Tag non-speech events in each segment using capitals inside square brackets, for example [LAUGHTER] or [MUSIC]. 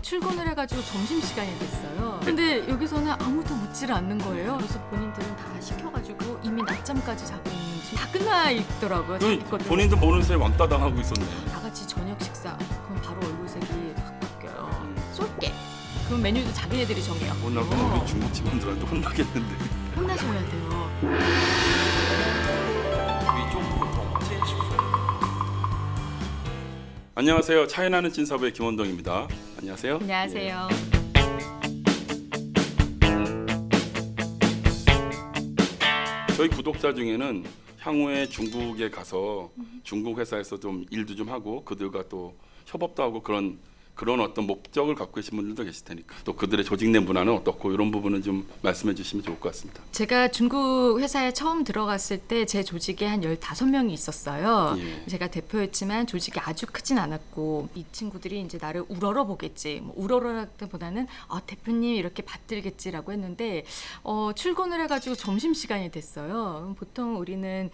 출근을 해가지고 점심 시간이 됐어요. 근데 여기서는 아무도 묻지를 않는 거예요. 그래서 본인들은 다 시켜가지고 이미 낮잠까지 자고 있는지 다 끝나 있더라고요. 자기 그 것들. 본인도 모르는 사이에 왕따 당하고 있었네. 다 같이 저녁 식사. 그럼 바로 얼굴색이 확 바뀌어요. 음. 쏠게. 그럼 메뉴도 자기네들이 정해요. 오늘 어, 우리 중국 직원들한테 혼나겠는데. 혼나셔야 돼요. 안녕하세요. 차이나는 찐사부의 김원동입니다. 안녕하세요. 안녕하세요. 예. 저희 구독자 중에는 향후에 중국에 가서 중국 회사에서 좀 일도 좀 하고 그들과 또 협업도 하고 그런 그런 어떤 목적을 갖고 계신 분들도 계실 테니까 또 그들의 조직 내 문화는 어떻고 이런 부분은 좀 말씀해 주시면 좋을 것 같습니다. 제가 중국 회사에 처음 들어갔을 때 제 조직에 한 15명이 있었어요. 예. 제가 대표였지만 조직이 아주 크진 않았고 이 친구들이 이제 나를 우러러 보겠지. 뭐 우러러라기보다는 아, 대표님 이렇게 받들겠지라고 했는데 어, 출근을 해가지고 점심 시간이 됐어요. 보통 우리는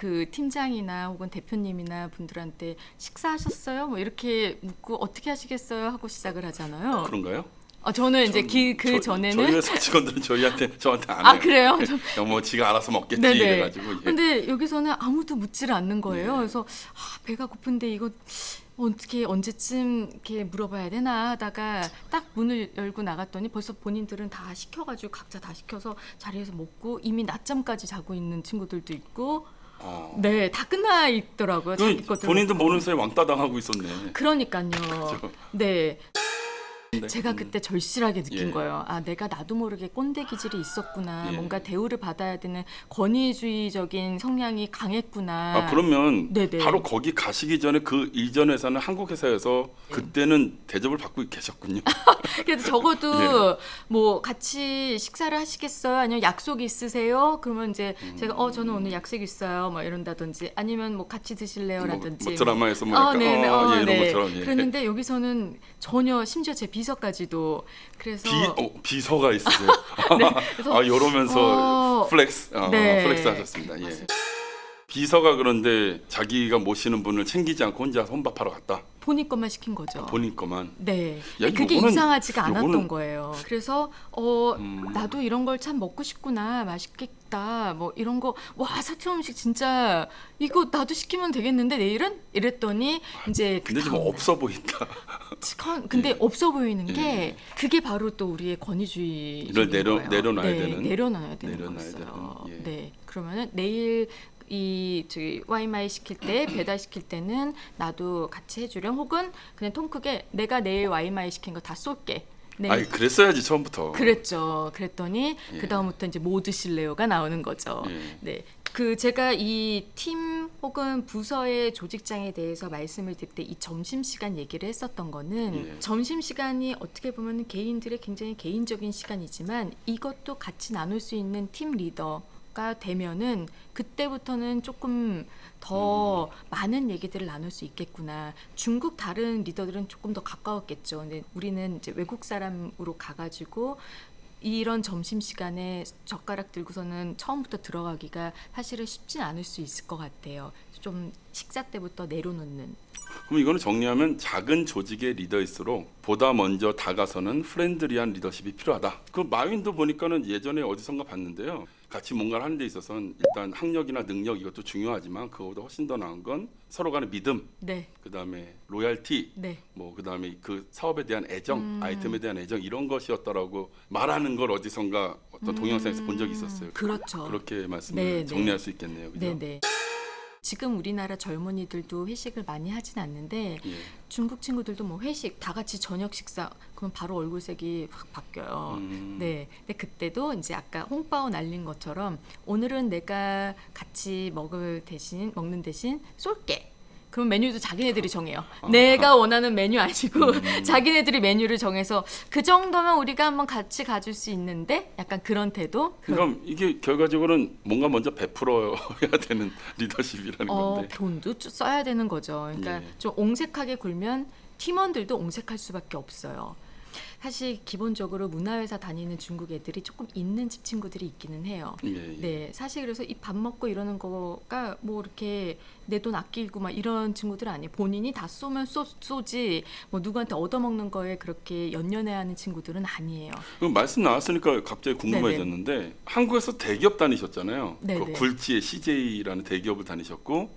그 팀장이나 혹은 대표님이나 분들한테 식사하셨어요? 뭐 이렇게 묻고 어떻게 하시겠어요? 하고 시작을 하잖아요. 그런가요? 어, 저는 이제 기, 그 저- 전에는 저희 회사 직원들은 저희한테 저한테 안아 해요. 그래요? 그냥 뭐 지가 알아서 먹겠지 네네. 이래가지고 예. 근데 여기서는 아무도 묻지를 않는 거예요. 네. 그래서 아, 배가 고픈데 이거 어떻게 언제쯤 이렇게 물어봐야 되나 하다가 딱 문을 열고 나갔더니 벌써 본인들은 다 시켜가지고 각자 다 시켜서 자리에서 먹고 이미 낮잠까지 자고 있는 친구들도 있고 어. 네 다 끝나 있더라고요. 자기 그 것들 본인도. 모르는 사이에 왕따 당하고 있었네. 그러니까요. 그죠? 네. 제가 음, 그때 절실하게 느낀 예. 거예요. 아, 내가 나도 모르게 꼰대 기질이 있었구나. 예. 뭔가 대우를 받아야 되는 권위주의적인 성향이 강했구나. 아 그러면 네네. 바로 거기 가시기 전에 그 이전 회사는 한국 회사여서 네. 그때는 대접을 받고 계셨군요. [LAUGHS] 그래도 적어도 뭐 같이 식사를 하시겠어요? 아니면 약속 있으세요? 그러면 이제 제가 어 저는 오늘 약속 있어요. 뭐 이런다든지 아니면 뭐 같이 드실래요라든지. 뭐, 뭐 드라마에서 뭐 아, 약간 네네. 어, 어, 예, 이런 네. 것처럼 예. 그랬는데 여기서는 전혀 심지어 제 비 서까지도 그래서 비 어, 비서가 있으세요. [LAUGHS] 네, [LAUGHS] 그래서 아 이러면서 어, 플렉스 어, 네. 플렉스 하셨습니다. 예. 비서가 그런데 자기가 모시는 분을 챙기지 않고 혼자 혼밥하러 갔다. 본인 것만 시킨 거죠. 본인 거만. 네. 야, 그게 요거는- 이상하지가 않았던 요거는- 거예요. 그래서 어 음. 나도 이런 걸 참 먹고 싶구나. 맛있겠다. 뭐 이런 거 와, 사촌 음식 진짜 이거 나도 시키면 되겠는데 내일은 이랬더니 이제 그 근데 좀 다음 없어 보인다. 컨- 근데 예. 없어 보이는 게 예. 그게 바로 또 우리의 권위주의 이걸 내려- 내려놔야 네, 되는? 내려놔야 되는 내려놔야 거였어요. 되는, 예. 네. 그러면은 내일 이 저기 와이마이 시킬 때 [CLEARS THROAT] 배달 시킬 때는 나도 같이 해주렴 혹은 그냥 통 크게 내가 내일 와이마이 시킨 거 다 쏠게. 네. 아니 그랬어야지 처음부터. 그랬죠. 그랬더니 예. 그 다음부터 이제 뭐 드실래요가 나오는 거죠. 예. 네. 그 제가 이 팀 혹은 부서의 조직장에 대해서 말씀을 드릴 때 이 점심 시간 얘기를 했었던 거는 예. 점심 시간이 어떻게 보면 개인들의 굉장히 개인적인 시간이지만 이것도 같이 나눌 수 있는 팀 리더 가 되면은 그때부터는 조금 더 음. 많은 얘기들을 나눌 수 있겠구나. 중국 다른 리더들은 조금 더 가까웠겠죠. 근데 우리는 이제 외국 사람으로 가가지고 이런 점심 시간에 젓가락 들고서는 처음부터 들어가기가 사실은 쉽진 않을 수 있을 것 같아요. 좀 식사 때부터 내려놓는. 그럼 이거는 정리하면 작은 조직의 리더일수록 보다 먼저 다가서는 프렌들리한 리더십이 필요하다. 그 마윈도 보니까는 예전에 어디선가 봤는데요. 같이 뭔가를 하는 데 있어서는 일단 학력이나 능력 이것도 중요하지만 그거보다 훨씬 더 나은 건 서로 간의 믿음, 네, 그다음에 로얄티, 네. 뭐 그다음에 그 사업에 대한 애정, 음. 아이템에 대한 애정 이런 것이었다라고 말하는 걸 어디선가 어떤 동영상에서 본 적이 있었어요. 그렇죠. 그렇게 말씀을 네, 네. 정리할 수 있겠네요. 그죠? 네, 네. 지금 우리나라 젊은이들도 회식을 많이 하진 않는데 예. 중국 친구들도 뭐 회식 다 같이 저녁 식사 그러면 바로 얼굴색이 확 바뀌어요. 음. 네. 근데 그때도 이제 아까 홍바오 날린 것처럼 오늘은 내가 같이 먹을 대신 먹는 대신 쏠게. 그럼 메뉴도 자기네들이 정해요. 내가 원하는 메뉴 아니고 음. [LAUGHS] 자기네들이 메뉴를 정해서 그 정도면 우리가 한번 같이 가줄 수 있는데 약간 그런 태도. 그럼 이게 결과적으로는 뭔가 먼저 베풀어야 [LAUGHS] 되는 리더십이라는 어, 건데. 돈도 좀 써야 되는 거죠. 그러니까 예. 좀 옹색하게 굴면 팀원들도 옹색할 수밖에 없어요. 사실 기본적으로 문화회사 다니는 중국 애들이 조금 있는 집 친구들이 있기는 해요. 예, 예. 네, 사실 그래서 이 밥 먹고 이러는 거가 뭐 이렇게 내 돈 아끼고 막 이런 친구들 아니에요. 본인이 다 쏘면 쏘, 쏘지 뭐 누구한테 얻어먹는 거에 그렇게 연연해하는 친구들은 아니에요. 그럼 말씀 나왔으니까 갑자기 궁금해졌는데 한국에서 대기업 다니셨잖아요. 네네. 그 굴지의 CJ라는 대기업을 다니셨고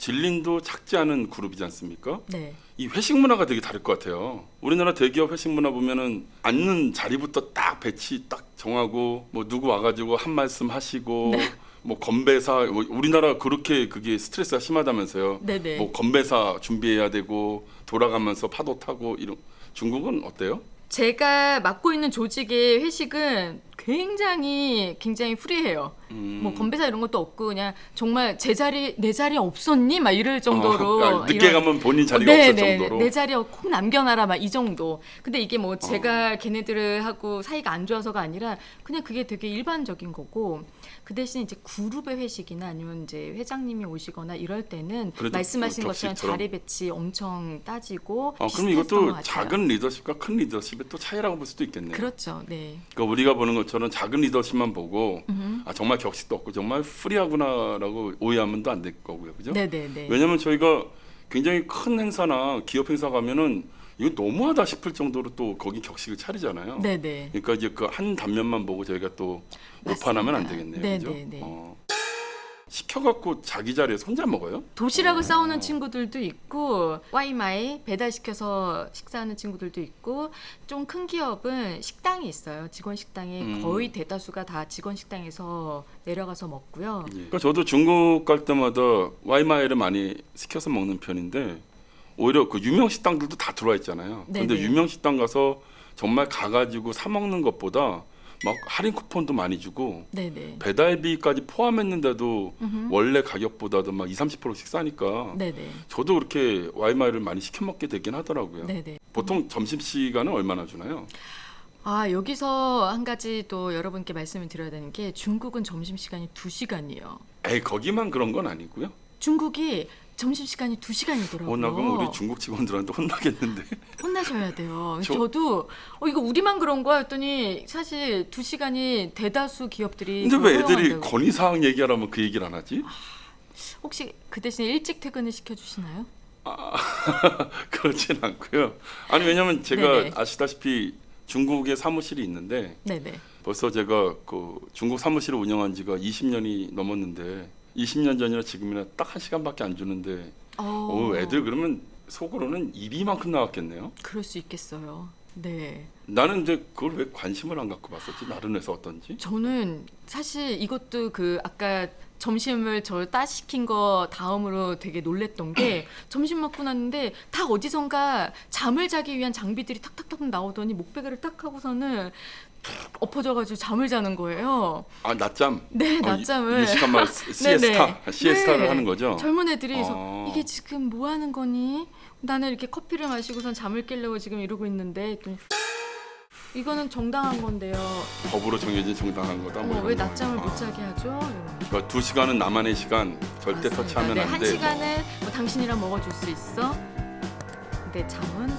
진린도 작지 않은 그룹이지 않습니까? 네, 이 회식 문화가 되게 다를 것 같아요. 우리나라 대기업 회식 문화 보면은 앉는 자리부터 딱 배치 딱 정하고 뭐 누구 와가지고 한 말씀 하시고 네. 뭐 건배사 뭐 우리나라 그렇게 그게 스트레스가 심하다면서요. 네, 네. 뭐 건배사 준비해야 되고 돌아가면서 파도 타고 이런 중국은 어때요? 제가 맡고 있는 조직의 회식은 굉장히 굉장히 프리해요. 음. 뭐 건배사 이런 것도 없고 그냥 정말 제 자리 내 자리 없었니 막 이럴 정도로 아, 늦게 이런- 가면 본인 자리가 네, 없을 네, 정도로. 내 자리 꼭 남겨놔라 막 이 정도. 근데 이게 뭐 어. 제가 걔네들하고 사이가 안 좋아서가 아니라 그냥 그게 되게 일반적인 거고 그 대신 이제 그룹의 회식이나 아니면 이제 회장님이 오시거나 이럴 때는 그래도 말씀하신 그 것처럼. 자리 배치 엄청 따지고 아, 그럼 이것도. 작은 리더십과 큰 리더십의 또 차이라고 볼 수도 있겠네요. 그렇죠. 네. 그러니까 우리가 보는 것 처럼 작은 리더십만 보고 음흠. 아 정말 격식도 없고 정말 프리하구나라고 오해하면 또 안 될 거고요, 그죠? 네, 네, 네. 왜냐하면 저희가 굉장히 큰 행사나 기업 행사 가면은 이거 너무하다 싶을 정도로 또 거기 격식을 차리잖아요. 네, 네. 그러니까 이제 그 한 단면만 보고 저희가 또 오판하면 안 되겠네요, 네, 그죠? 네, 네. 어. 시켜갖고 자기 자리에서 혼자 먹어요? 도시락을 어. 싸오는 친구들도 있고 와이마이 배달시켜서 식사하는 친구들도 있고 좀 큰 기업은 식당이 있어요. 직원 식당에 음. 거의 대다수가 다 직원 식당에서 내려가서 먹고요. 예. 그러니까 저도 중국 갈 때마다 와이마이를 많이 시켜서 먹는 편인데 오히려 그 유명 식당들도 다 들어와 있잖아요. 네네. 근데 유명 식당 가서 정말 가가지고 사 먹는 것보다 막 할인 쿠폰도 많이 주고 네네. 배달비까지 포함했는데도 음흠. 원래 가격보다도 막 2, 30%씩 싸니까 네네. 저도 그렇게 와이마이를 많이 시켜 먹게 되긴 하더라고요. 네네. 보통 점심 시간은 얼마나 주나요? 아 여기서 한 가지 또 여러분께 말씀을 드려야 되는 게 중국은 점심 시간이 2 시간이에요. 에이 거기만 그런 건 아니고요. 중국이 점심 시간이 2 시간이더라고요. 어, 나 그럼 우리 중국 직원들한테 혼나겠는데. [LAUGHS] 혼나셔야 돼요. 저- 저... 도 어, 이거 우리만 그런 거야 했더니 사실 두 시간이 대다수 기업들이 근데 왜 애들이 허용한다고. 건의 사항 얘기하라면 그 얘기를 안 하지? 혹시 그 대신에 일찍 퇴근을 시켜주시나요? [LAUGHS] 그렇진 않고요. 아니 왜냐면 제가 네네. 아시다시피 중국에 사무실이 있는데 네네. 벌써 제가 그 중국 사무실을 운영한 지가 20년이 넘었는데 20년 전이나 지금이나 딱 한 시간밖에 안 주는데 어, 어, 애들 그러면 속으로는 입이만큼 나왔겠네요. 그럴 수 있겠어요. 네. 나는 이제 그걸 왜 관심을 안 갖고 봤었지? 회사 어떤지? 저는 사실 이것도 그 아까 점심을 저 따 시킨 거 다음으로 되게 놀랬던 게 [CLEARS THROAT] 점심 먹고 났는데 다 어디선가 잠을 자기 위한 장비들이 탁탁탁 나오더니 목베개를 딱 하고서는 툭 엎어져가지고 잠을 자는 거예요. 아 낮잠. 네, 어, 낮잠을. 유식한 말 [LAUGHS] 시에스타. 시에스타를 네. 하는 거죠. 젊은 애들이 그래서 어. 이게 지금 뭐 하는 거니? 나는 이렇게 커피를 마시고선 잠을 깨려고 지금 이러고 있는데 했더니 이거는 정당한 건데요. 법으로 정해진 정당한 거다. 뭐 어머, 왜 이런. 낮잠을 아. 못 자게 하죠? 그러니까 두 시간은 나만의 시간 절대 맞습니다. 터치하면 네, 안한 돼. 시간은 뭐 당신이랑 먹어줄 수 있어. 근데 잠은